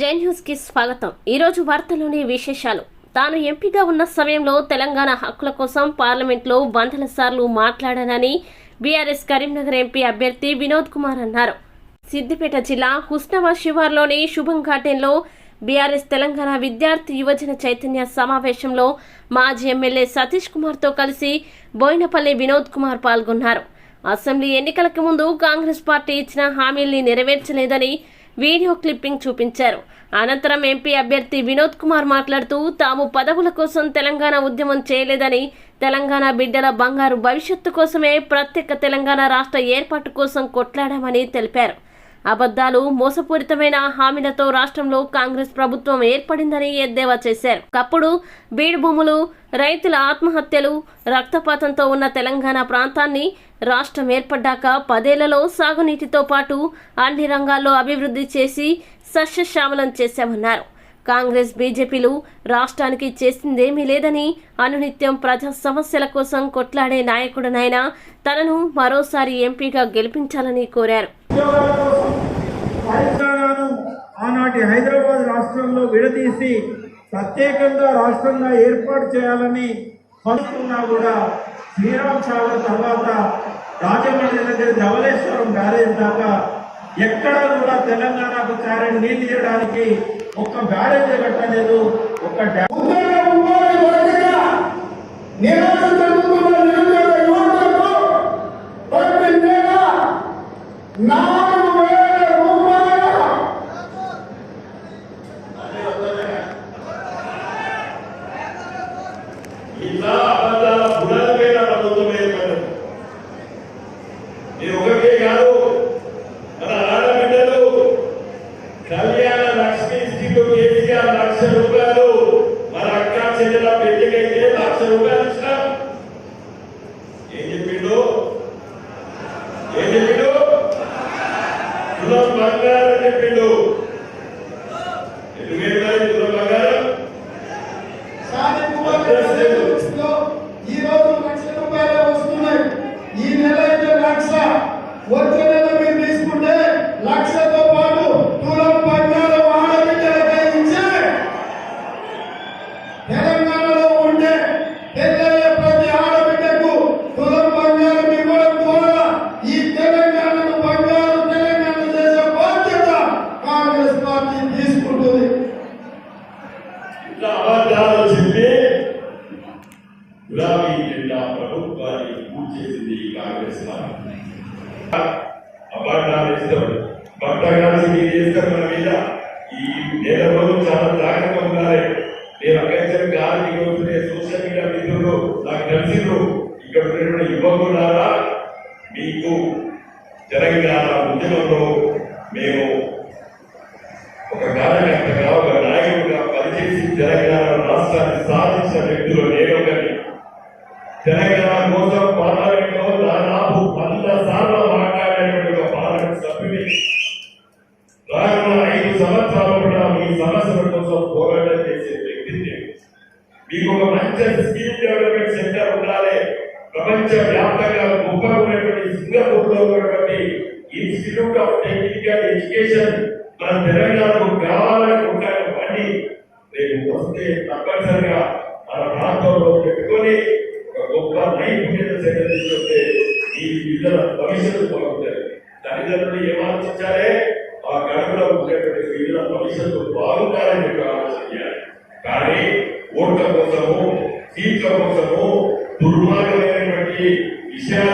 జైన్ న్యూస్కి స్వాగతం. ఈరోజు వార్తలోని విశేషాలు. తాను ఎంపీగా ఉన్న సమయంలో తెలంగాణ హక్కుల కోసం పార్లమెంట్లో వందల సార్లు మాట్లాడానని బీఆర్ఎస్ కరీంనగర్ ఎంపీ అభ్యర్థి వినోద్ కుమార్ అన్నారు. సిద్దిపేట జిల్లా హుస్నవా శివార్లోని శుభం ఘాటెన్లో బీఆర్ఎస్ తెలంగాణ విద్యార్థి యువజన చైతన్య సమావేశంలో మాజీ ఎమ్మెల్యే సతీష్ కుమార్తో కలిసి బోయినపల్లి వినోద్ కుమార్ పాల్గొన్నారు. అసెంబ్లీ ఎన్నికలకు ముందు కాంగ్రెస్ పార్టీ ఇచ్చిన హామీల్ని నెరవేర్చలేదని వీడియో క్లిప్పింగ్ చూపించారు. అనంతరం ఎంపీ అభ్యర్థి వినోద్ కుమార్ మాట్లాడుతూ తాము పదవుల కోసం తెలంగాణ ఉద్యమం చేయలేదని తెలంగాణ బిడ్డల బంగారు భవిష్యత్తు కోసమే ప్రత్యేక తెలంగాణ రాష్ట్ర ఏర్పాటు కోసం కొట్లాడామని తెలిపారు. అబద్ధాలు మోసపూరితమైన హామీలతో రాష్ట్రంలో కాంగ్రెస్ ప్రభుత్వం ఏర్పడిందని ఎద్దేవా చేశారు. కప్పుడు బీడు భూములు రైతుల ఆత్మహత్యలు రక్తపాతంతో ఉన్న తెలంగాణ ప్రాంతాన్ని రాష్ట్రం ఏర్పడ్డాక పదేళ్ళలో సాగునీటితో పాటు అన్ని రంగాల్లో అభివృద్ధి చేసి సస్యశ్యామలం చేశామన్నారు. కాంగ్రెస్ బీజేపీలు రాష్ట్రానికి చేసిందేమీ లేదని అనునిత్యం ప్రజా సమస్యల కోసం కొట్లాడే నాయకుడనైనా తనను మరోసారి ఎంపీగా గెలిపించాలని కోరారు. తెలంగాణను ఆనాటి హైదరాబాద్ రాష్ట్రంలో విడదీసి ప్రత్యేకంగా రాష్ట్రంగా ఏర్పాటు చేయాలని అనుకున్నా కూడా శ్రీరామ్ సాగర్ తర్వాత రాజమండ్రి దగ్గర ధవలేశ్వరం బ్యారేజ్ దాకా ఎక్కడా కూడా తెలంగాణకు చారని నీళ్ళు తీయడానికి ఒక్క బ్యారేజ్ కట్టలేదు ఒక్క డ్యామ్. ఇలా అబద్ధాల బుడలపైన ప్రభుత్వం ఏర్పడదు ఇది ఒకటే కాదు మన ఆడబిడ్డలు కళ్యాణ లక్ష్మి స్కీమ్ కేసీఆర్ లక్ష రూపాయలు మన అక్క చెల్లెల పెళ్ళికైతే లక్ష రూపాయలు ఇచ్చినాం. ఏం చెప్పిండు? ఏం చెప్పిండు? బంగారం చెప్పిండు ఎందుకు ఏంటది తులం బంగారం సాధి కుమార్లో ఈ రోజు లక్ష రూపాయలు వస్తున్నాయి ఈ నెల అయితే లక్ష వచ్చే నెల మీరు తీసుకుంటే లక్షతో పాటు తులం బంగారం ఆడబిడ్డలకే ఇచ్చి తెలంగాణలో ఉండే పెద్దయ్యే ప్రతి ఆడబిడ్డకు తులం బంగారం ఇవ్వడం ద్వారా ఈ తెలంగాణను బంగారు తెలంగాణ చేసే బాధ్యత కాంగ్రెస్ పార్టీ తీసుకుంటుంది ఇట్లా అబద్ధాలు చెప్పి గులాబీ జెండా ప్రభుత్వాన్ని పూర్తి చేసింది కాంగ్రెస్ పార్టీ. అబద్ధాలు ఇస్తారు భక్తగాల్సి మీరు చేస్తారు మన మీద? ఈ నెల రోజు చాలా జాగ్రత్త ఉండాలి. నేను అక్కడ గాలి వస్తున్నాయి సోషల్ మీడియా మిత్రులు నాకు తెలిసిండ్రు ఇక్కడ ఉన్నటువంటి యువకులారా మీకు తెలంగాణ ఉద్యమంలో మేము సాధించిన వ్యక్తులు నేను కానీ తెలంగాణ కోసం పార్లమెంట్లో దాదాపు వంద సార్లు మాట్లాడేటువంటి పార్లమెంట్ సభ్యుని రానున్న ఐదు సంవత్సరాలు కూడా మీ సమస్యల కోసం పోరాటం చేసే వ్యక్తిని మీకు ఒక మంచి స్కిల్ డెవలప్మెంట్ సెంటర్ ఉండాలి. ప్రపంచ వ్యాప్తంగా గొప్పగా ఉన్నటువంటి సింగపూర్లో ఉన్నటువంటి ఇన్స్టిట్యూట్ ఆఫ్ టెక్నికల్ ఎడ్యుకేషన్ మన తెలంగాణకు కావాలని ఉంటాను బండి రేపు వస్తే తప్పనిసరిగా పిల్లల భవిష్యత్తు బాగుంటుంది తల్లిదండ్రులు ఏం ఆలోచించాలి ఆ గడపలో ఉండేటువంటి పిల్లల భవిష్యత్తు బాగుంటారని చెప్పి ఆలోచన చేయాలి. కానీ ఓట్ల కోసము సీట్ల కోసము దుర్మార్గమైనటువంటి విషయాలు